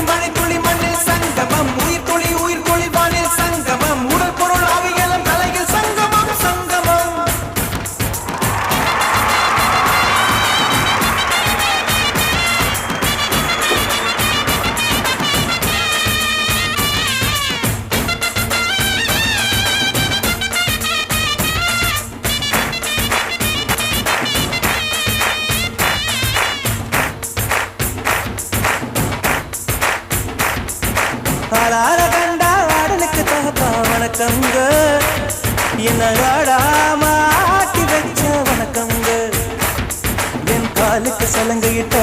money, money. ஆளார கண்டா வாடலுக்கு தகப்பா வணக்கங்க என்ன ஆடாம ஆட்டி வச்ச வணக்கங்க என் காலுக்கு சலங்கையிட்ட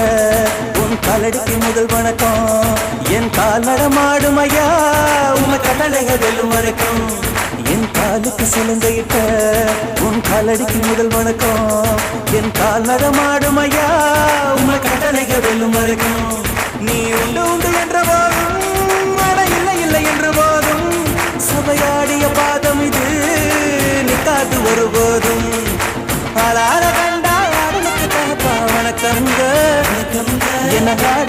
உன் காலடிக்கு முதல் வணக்கம். என் கால் நடமாடும் ஐயா உன் கடலைக வெல்லும் வரைக்கும் என் காலுக்கு சிலந்தையிட்ட உன் காலடிக்கு முதல் வணக்கம். என் கால் நடமாடும் ஐயா உன் கடலைக வெல்லும் வரைக்கும் நீ உண்டு உண்டு என்ற என்ன காடாம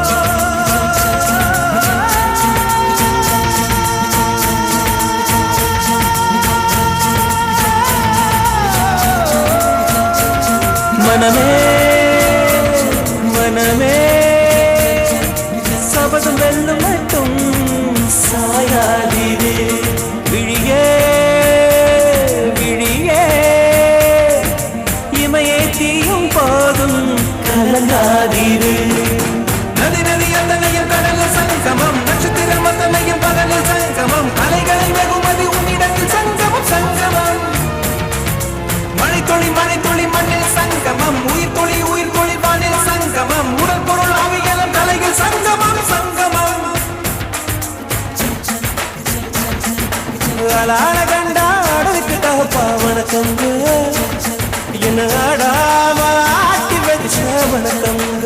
மனமே மனமே சபதம் வெல்லும் மட்டும் அலாட கண்டா ஆடலுக்கு தகப்பா வணக்கங்க என்ன ஆடாம ஆட்டி வச்ச வணக்கங்க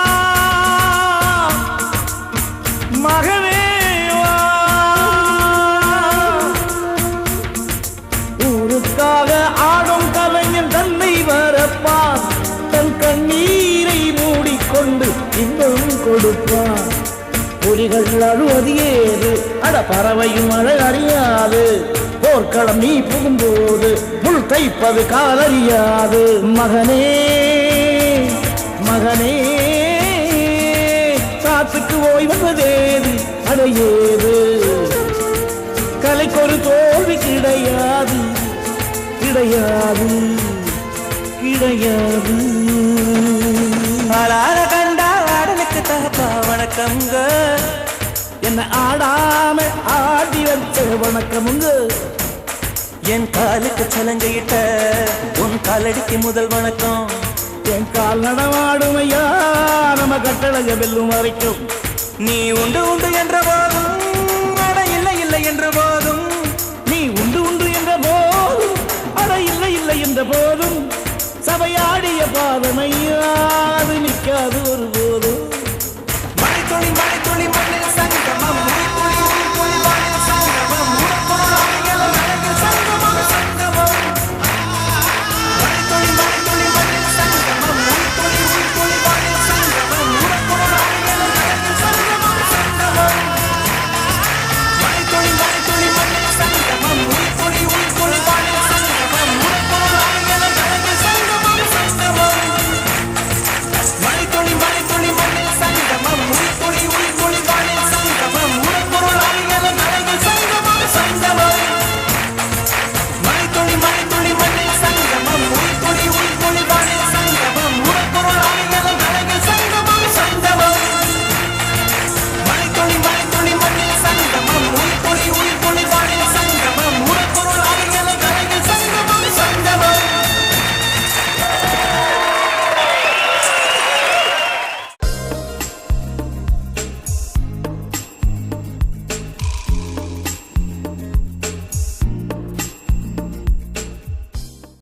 மகனேவா ஊருக்காக ஆடும் கலைஞன் தன்னை வரப்பான். தன் கண்ணீரை மூடிக்கொண்டு இன்னும் கொடுப்பான். புலிகள் அழுவது ஏது? அட பறவையும் அழ அறியாது. போர்க்களம் நீ புகும்போது முள் தைப்பது காலறியாது. மகனே மகனே. காத்துக்கு ஓய்வதேது அடையேது. கலைக்கொரு தோல்வி கிடையாது கிடையாது கிடையாது. ஆளார கண்டா ஆடலுக்கு தகப்பா வணக்கங்க என்ன ஆடாம ஆடி வச்ச வணக்கமுங்க. என் காலுக்கு சலங்கையிட்ட உன் காலடிக்கு முதல் வணக்கம். என் கால் நடமாடும் ஐயா நம்ம கட்டளைய வெல்லும் வரைக்கும் நீ உண்டு உண்டு என்ற போதும் அட இல்லை இல்லை என்ற போதும் நீ உண்டு உண்டு என்ற போதும் அட இல்லை இல்லை என்ற போதும் சபையாடிய பாதமையாது நிற்காது ஒரு